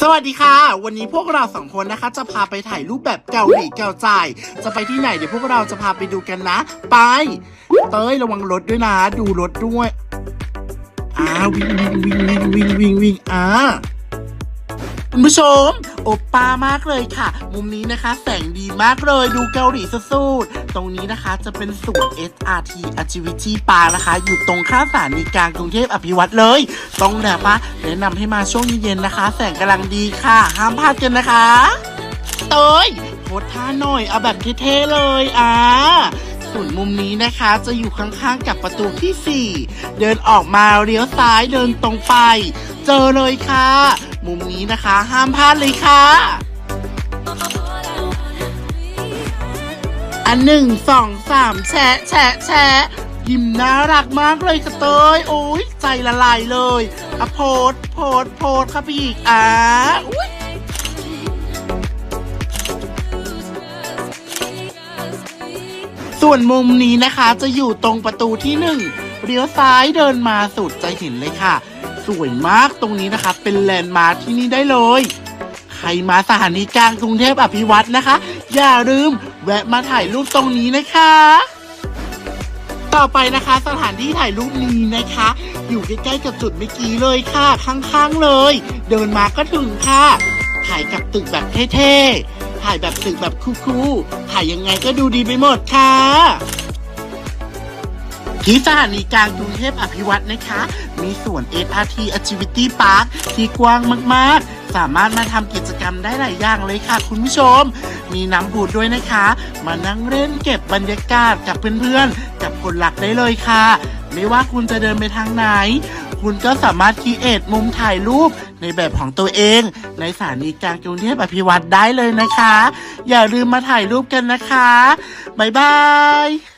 สวัสดีค่ะ วันนี้พวกเราสองคนนะคะ จะพาไปถ่ายรูปแบบเกาหลีเกาใจ จะไปที่ไหนเดี๋ยวพวกเราจะพาไปดูกันนะ ไป เต้ยระวังรถด้วยนะ ดูรถด้วย อ้าวิ่งวิ่งวิ่งวิ่งวิ่งวิ่งวิ่งอ่า คุณผู้ชม โอปป้ามากเลยค่ะ มุมนี้นะคะ แสงดีมากเลยดูเกาหลีสุดๆตรงนี้นะคะจะเป็นสวน SRT Activity Park นะคะ อยู่ตรงข้ามสถานีกลางกรุงเทพอภิวัตรเลยต้องแบบว่าแนะนำให้มาช่วงเย็นๆนะคะ แสงกำลังดีค่ะ ห้ามพลาดกันนะคะเตยโพสท่าหน่อยเอาแบบเท่ๆเลยอ่าส่วนมุมนี้นะคะจะอยู่ข้างๆกับประตูที่ 4 เดินออกมาเลี้ยวซ้ายเดินตรงไป เจอเลยค่ะ มุมนี้นะคะ ห้ามพลาดเลยค่ะ อันหนึ่งสองสามแชะแชะแชะยิ้มน่ารักมากเลยค่ะเตยโอ้ยใจละลายเลยอะโพสโพสโพสครับพี่อีกอ่าอุ๊ยส่วนมุมนี้นะคะจะอยู่ตรงประตูที่หนึ่งเลี้ยวซ้ายเดินมาสุดจะเห็นเลยค่ะ สวยมากตรงนี้นะคะ เป็นแลนด์มาร์คที่นี่ได้เลย ใครมาสถานีกลางกรุงเทพอภิวัตนะคะ อย่าลืมแวะมาถ่ายรูปตรงนี้นะคะ ต่อไปนะคะสถานที่ถ่ายรูปนี้นะคะ อยู่ใกล้ๆกับจุดเมื่อกี้เลยค่ะข้างๆเลย เดินมาก็ถึงค่ะ ถ่ายกับตึกแบบเท่ๆถ่ายแบบตึกแบบคูลๆถ่ายยังไงก็ดูดีไปหมดค่ะ ที่สถานีกลางกรุงเทพอภิวัตนะคะ มีส่วน SRT Activity Park ที่กว้างมาก ๆ สามารถมาทำกิจกรรมได้หลายอย่างเลยค่ะ คุณผู้ชม มีน้ำบูดด้วยนะคะ มานั่งเล่นเก็บบรรยากาศกับเพื่อน ๆ กับคนหลักได้เลยค่ะ ไม่ว่าคุณจะเดินไปทางไหน คุณก็สามารถคีเอทมุมถ่ายรูปในแบบของตัวเอง ในสถานีกลางกรุงเทพอภิวัตได้เลยนะคะ อย่าลืมมาถ่ายรูปกันนะคะ บ๊ายบาย